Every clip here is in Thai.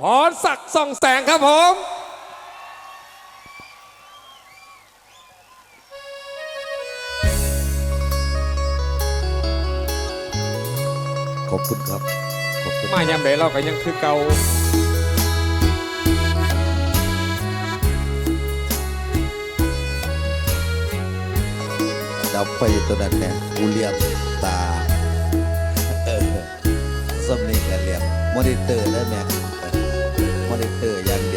พรศักดิ์ส่องแสงครับผมขอบคุณครับขอบคุณมายามใดเราก็ยังคือเก่าดับไฟตัวนั้นเนี่ยกูเลียมตา เออสมนี่กันเลียมมอนิเตอร์ได้แม็กเออ มอนิเตอร์อย่าง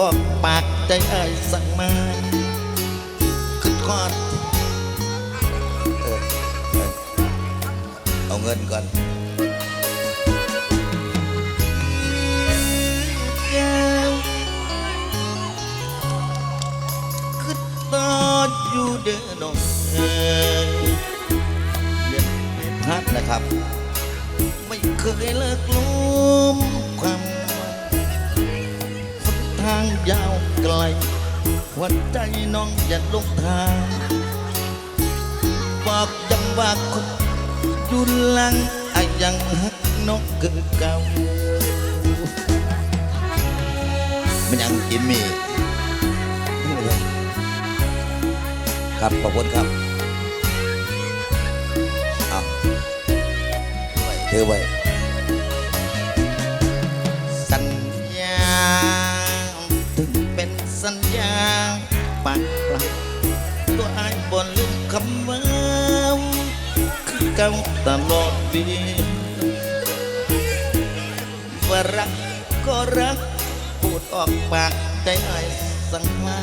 ออกปากใจไอ้สั่งมาคือทอดเอาเงินก่อนแก้วคือตอดอยู่เด้อน้องเอ๋ยเรียนไม่พลาดนะครับ ไม่เคยเลิกล้ม ยาวไกล หัวใจน้องอย่าลงทางบอกยังว่าคนอยู่หลังไอ้ยังหักน้องคือเก่ามันยังกินมีครับขอบคุณครับเอาไว้ถือไว้ สัญญาปากปล่าตัวอายบนลืมคำว่าคือเก่าตลอดปีว่ารักก็รักพูดออกปากใจอายสั่งมา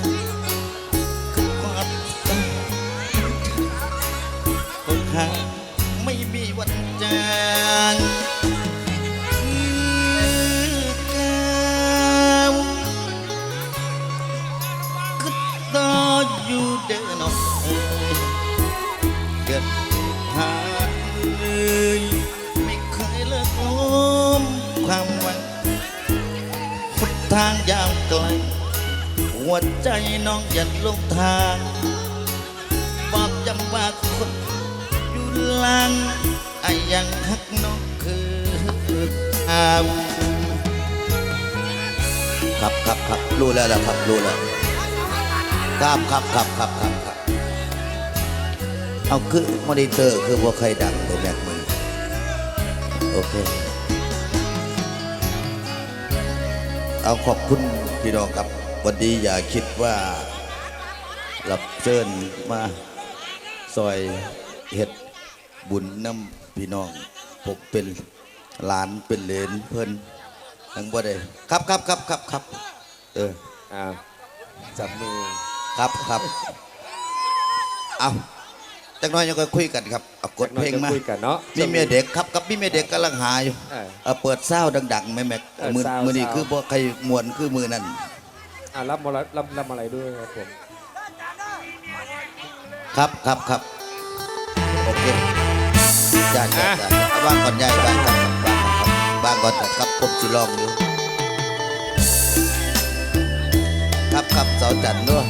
คือความตั้งคนหา ครับครับครับรู้แล้วแล้วครับรู้แล้วครับครับครับครับครับครับเอาคือมอนิเตอร์คือว่าใครดังเลยแม็กมือโอเคเอาขอบคุณพี่น้องครับ วันนี้อย่าคิดว่ารับเชิญมาซอยเห็ดบุญน้ำพี่น้องผมเป็นหลานเป็นเหลนเพิ่อน ทั้งบ่ได้ครับครับครับครับครับ เอออ่าจับมือครับครับเอาจักหน้อยยังก็คุยกันครับเอากดเพลงมาคุยกันเนาะมีเมียเด็กครับกับมีเมียเด็กกำลังหาอยู่เออ เอาเปิดเศร้าดังๆไหมแม็กเออมือซาวมือนี้ซาวคือบ่ใครมวนคือมือนั่นอ่ารับมรดรับรับอะไรด้วยครับผมครับครับครับโอเคจ้าจ้าจ้าเอาว่างก่อนยายว่างครับว่างก่อนครับว่างก่อนครับผม สิลองอยู่ครับครับสาวจันทร์ด้วย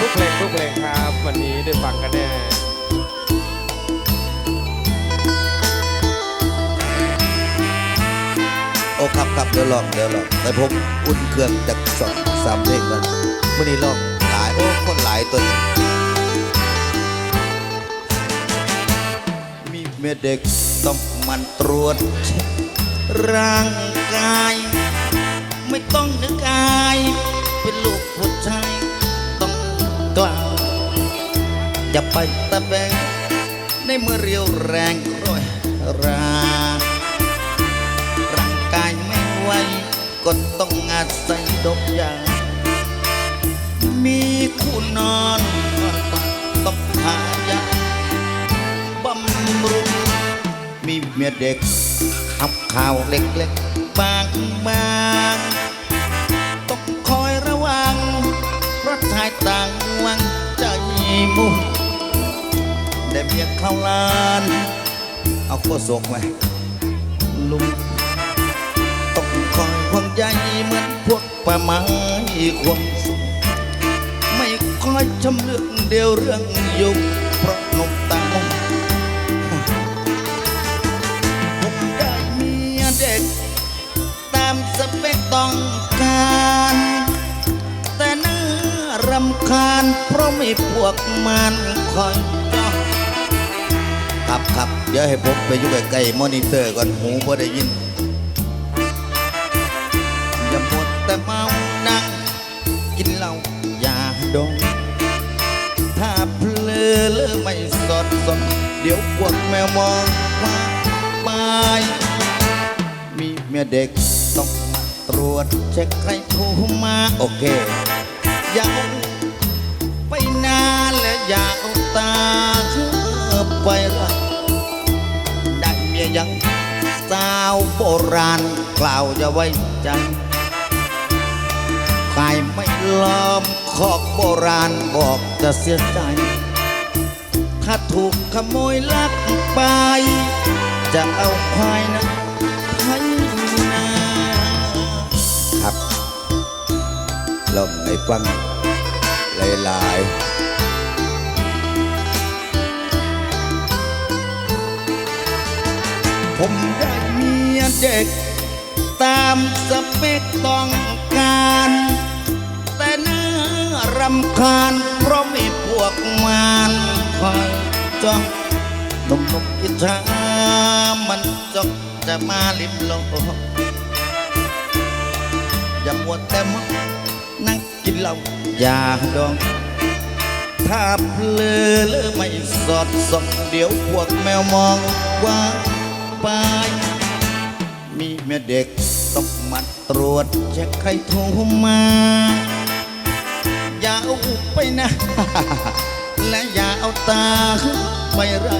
ทุกเพลงทุกเพลงครับ วันนี้ได้ฟังกันแน่โอ้ครับครับเดี๋ยวลองเดี๋ยวลองแต่ผมอุ่นเครื่องจากสองสามเพลงกันมื่อนี้ลองหลายโอ้คนหลายตัวนี้มีเมียเด็กต้องหมันตรวจเช็ค ร่างกาย ไม่ต้องนึกอาย เป็นลูกผู้ชายต้องกล่าวอย่าไปตะแบงในเมื่อเรียวแรงร้อยราร่างกายไม่ไหวก็ต้องอาศัยดอกยามีคู่นอนต้องหายาบำรุงมีเมียเด็ก ขับข่าวเล็กๆบางบางต้องคอยระวังเพราะชายต่างวังใจมุ่งได้เมียเข้าลาน เอาโคศกไหมลุงต้องคอยห่วงใยเหมือนพวกป่าไม้ควงสุขไม่คอยชำเลืองเดียวเรื่องยุค ต้องการ แต่น่ารำคาญ เพราะไม่พวกมันคอยจ้องครับครับเดี๋ยวให้ผมไปอยู่ใกล้ๆมอนิเตอร์ก่อนหูพอได้ยินอย่าหมดแต่เมานั่งกินเหล้าอย่าดองถ้าเพลอเลอไม่สดสดเดี๋ยวพวกแมวมองว่าไปมีเมียเด็ก ตรวจเช็คใครโทรมา โอเคอย่าเอาไปนานและอย่าเอาตาไปละได้เมียยังสาวโบราณกล่าวอย่าไว้ใจใครไม่ล้อมคอกโบราณบอกจะเสียใจ ถ้าถูกขโมยลักไป จะเอาควายนะ ลองให้ฟังหลายๆผมได้เมียเด็ก ตามสเปคต้องการ แต่น่ารำคาญเพราะมีพวกมันคอยจ้องนมนมอิจฉามันจ้องจะมาลิมโลกอย่ามัวแต่มอง นั่งกินเหล้าอย่าดอง ถ้าเพลอเลอไม่สอดส่องเดี๋ยวพวกแมวมองว่าไปมีเมียเด็กต้องมาตรวจเช็คใครโทรมา อย่าเอาไปนะ และอย่าเอาตาไปไร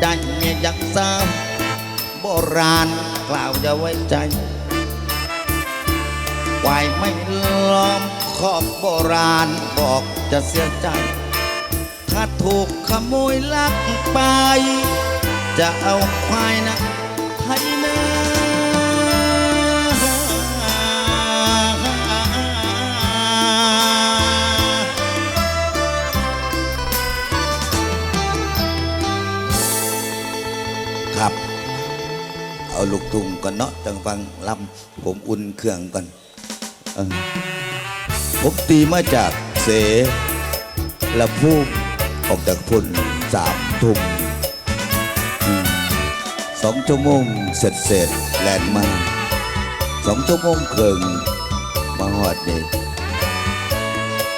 ได้เมียอยักสาวโบราณกล่าวอย่าไว้ใจ วายไม่ล้อมขอบโบราณบอกจะเสียใจ ถ้าถูกขโมยลักไป จะเอาควายนะให้นาครับเอาลูกทุ่งก่อนเนาะจังฟังลำผมอุ่นเครื่องก่อน ผมตีมาจากเสละพูมออกจากพุ่นสามทุ่มสองชั่วโมงเสร็จเสร็จแลนด์มาสองชั่วโมงเคิงมาหอดนี่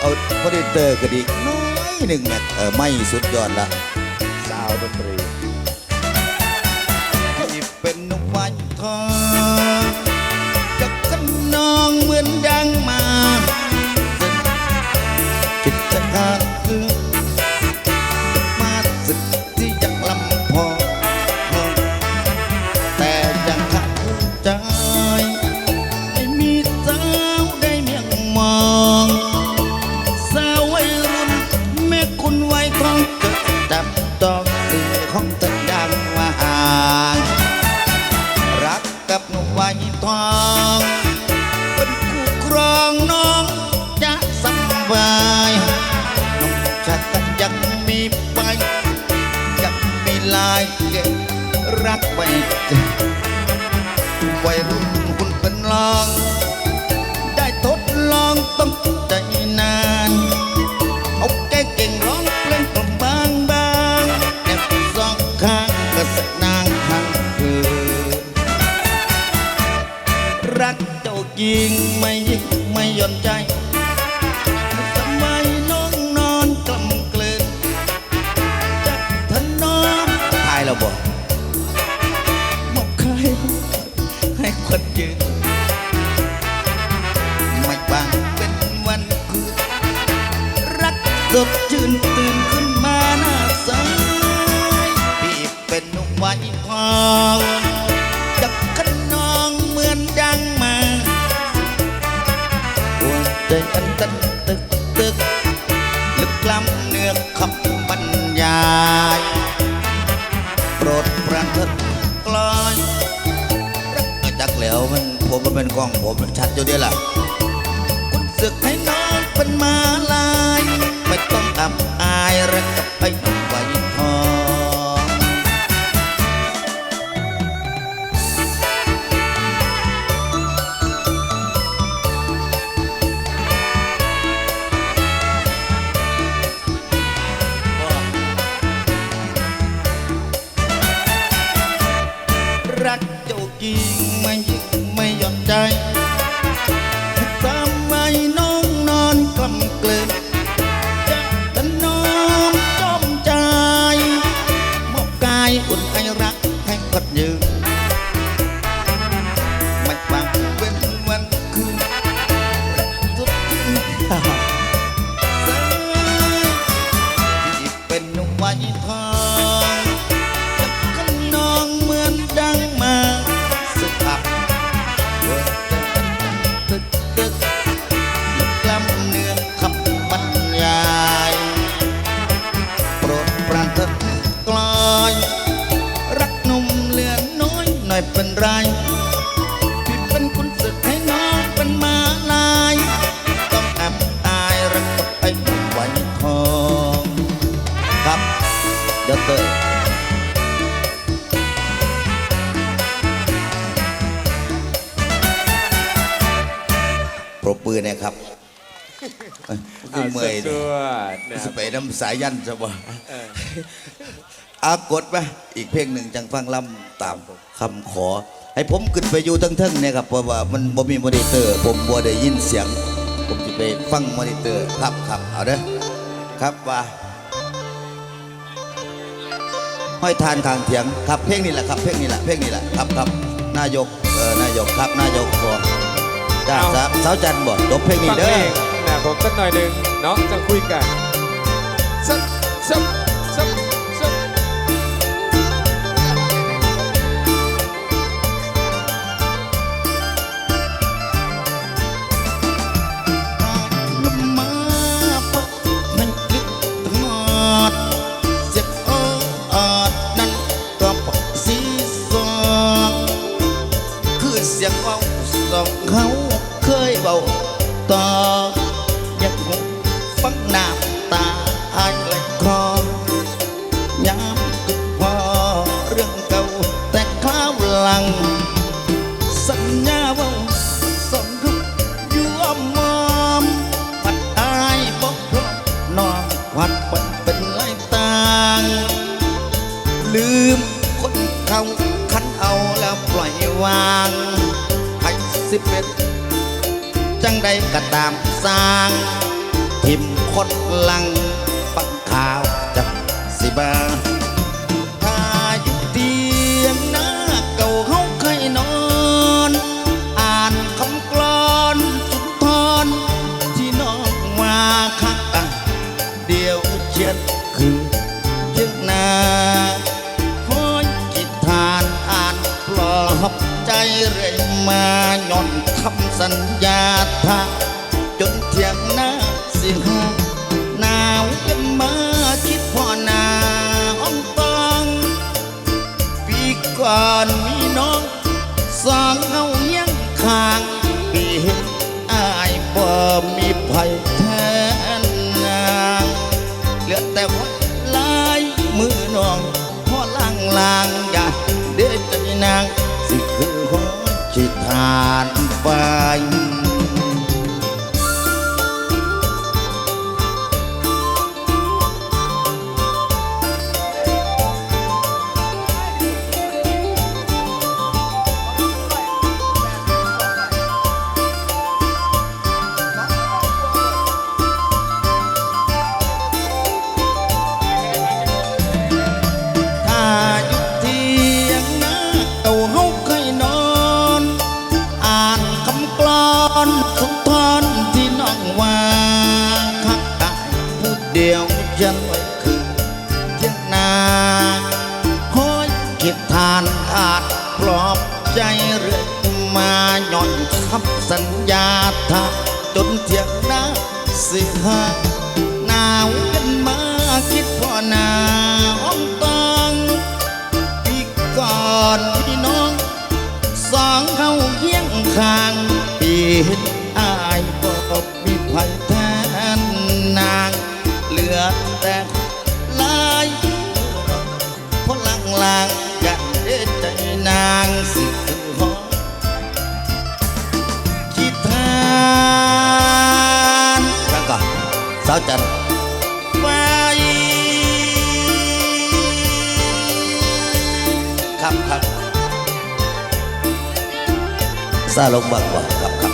เอาพอดีเตอร์ก็ดีน้อยหนึ่งแมตเออไม่สุดยอดละสาวดนตรี ผมชัดอยู่เดียวล่ะคุณศึกให้น้องเป็นมาลาย ไม่ต้องอับอายรักกับไป อุ่นไอรักแห่งพัดยืน เมื่อยสดิวดๆนะคสรับไปน้ำสายยันจะบ่เอออากดไปอีกเพลงหนึ่งจังฟังลำตามคำขอ ให้ผมขึ้นไปอยู่ทั้งเทิงเนี่ยครับเพราะว่ามันบ่มีมอนิเตอร์ ผมบ่ได้ยินเสียง ผมจะไปฟังมอนิเตอร์ครับครับเอาเด้อครับว่าห้อยทานทางเถียงครับเพลงนี้แหละครับเพลงนี้แหละเพลงนี้แหละครับครับนายกเออนายกครับนายกบอจ้าสาวสาวจันทร์บ่จบเพลงนี้ฟังเพเด้ลองนะผมสักหน่อยหนึ่ง เนาะจะคุยกันซับซับ ยามคิดพอเรื่องเก่าแต่คราวหลัง สัญญาว่าสองทุกอยู่อมมอมผัดอายบอกพร้อมนอนผัดปันเป็นไรต่าง ลืมคนเขาคันเอาแล้วปล่อยวางให้สิบเอ็ดจังใดก็ตามสร้าง ทิมคดลัง เชียดคือเชียงนาหอยกิทานอ่านปลอบใจเรื่อยมาย่อนคำสัญญาทาจนเที่ยงหน้าสิหาหนาวกันมาคิดพ่อนาองตองปีก่อน สิคือหัวจิตทานไป เที่ยงนาห้อยคิดทานอาจปลอบใจเรื่อยมาย่อนคำสัญญาถ้าจนเทียงนาสิหาหนาวกันมาคิดพ่อนาห้องตองปีก่อนพี่น้อง สองเขาเยี่ยงข้างปี จันทร์ไปครับครับซาลงบักว่าครับครับ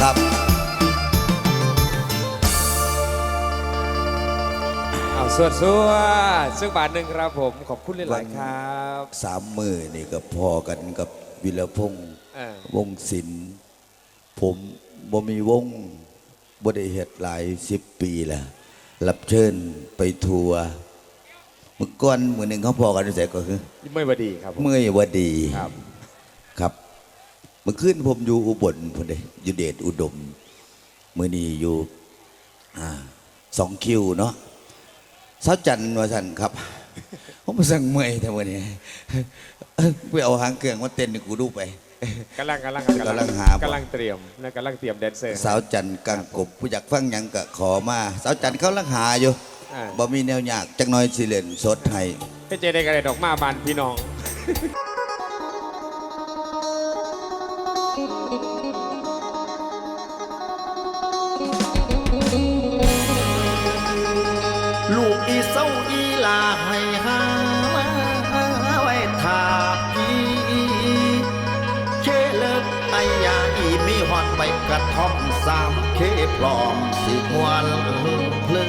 ครับเอาสวดสวดซึ่งบาทหนึ่งครับผมขอบคุณหลายๆครับ สามมือนี่ก็พอกันกับวิรพงษ์เออวงศิลป์ ผมบ่มีวงบ่ได้เฮ็ดหลายสิบปีแล้วรับเชิญไปทัวร์เมื่อก่อนมือหนึ่งเขาพอกันแต่ก็คือไม่บดีครับผมเมื่อยวดีครับ ครับเมื่อคืนผมอยู่อุบลพุ่นเด้อยู่เดชอุดมมื่อนี้อยู่อ่าสองคิวเนาะเสาจันทร์ว่าท่านครับ ผมสั่งเมื่อยแต่วันนี้เอ้ยไปเอาหางเครื่องมาเต้นให้กูดูไป กำลังกำลังกำลังหาบ่ กำลังเตรียมนะกำลังเตรียมแดนเซอร์ สาวจันทร์กังกบผู้อยากฟังหยังก็ขอมาสาวจันทร์เขาลังหาอยู่อ่า บ่มีแนวยากจักหน้อยสิเล่นสดให้ให้เจได้กระไดดอกมาบานพี่น้อง ลูกอีเศร้าอีลาให้หา ระท่อมสามเคปลอมสิมวนเพลิ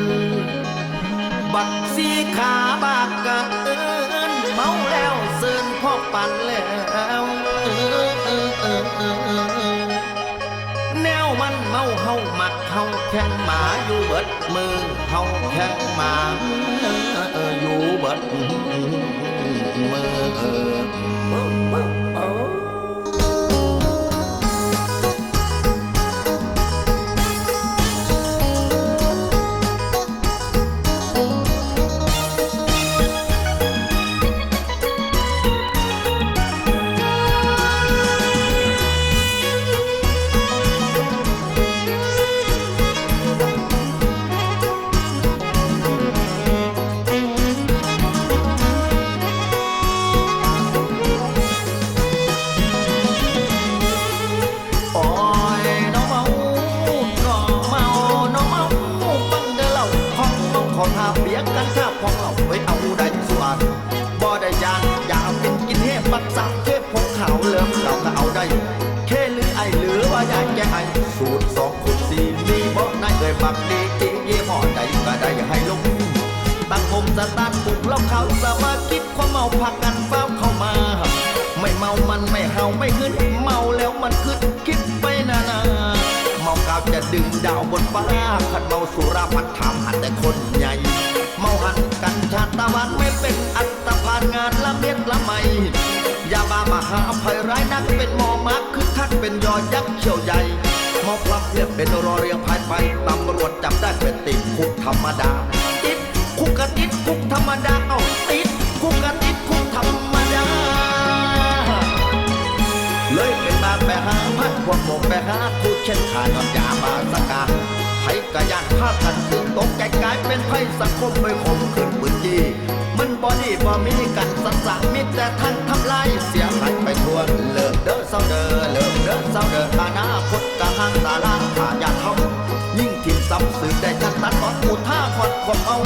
นบักสีขาบากกะเอินเมาแล้วเซินพ่อปันแล้วแนวมันเมาเฮาหมักเฮาแข่งหมาอยู่เบิดมือเฮาแข่งหมาอยู่เบิดาสมาคิดความเมาพักกันเฝ้าเข้ามา ไม่เมามันไม่เห่าไม่ขึ้น เมาแล้วมันขึ้นคิดไปนานาเมากาวจะดึงดาวบนฟ้าขันเมาสุราพัดถามหันแต่คนใหญ่เมาหันกันชาตะวันไม่เป็นอัตภานงานละเมียดละไมยาบามหาภัยร้ายนักเป็นหมอมักคึกคักเป็นยอยักษ์เขียวใหญ่มาพลับเพียบเป็นรอเรียงภายไปตำรวจจับได้เป็นติดคุกธรรมดาติดคุกกันติดคุกธรรมดาเอ้า วกผมไปหาผู้เช่นขานอนยามาสกาไผกะยานพากันตื่นตกใจกลายเป็นไพ่สังคมไปข่มขืนปืนจีมันบอดี้บอมีกันสังสารมิตรแต่ท่านทำลายเสียหายไปทั่วเลิกเด้อเศร้าเด้อเลิกเด้อเศร้าเด้อขานาคตกะห้างตาลางขาอย่าทำยิ่งทิมซ้ำสืบได้จักตัดตอนอุท่าคดคนเอา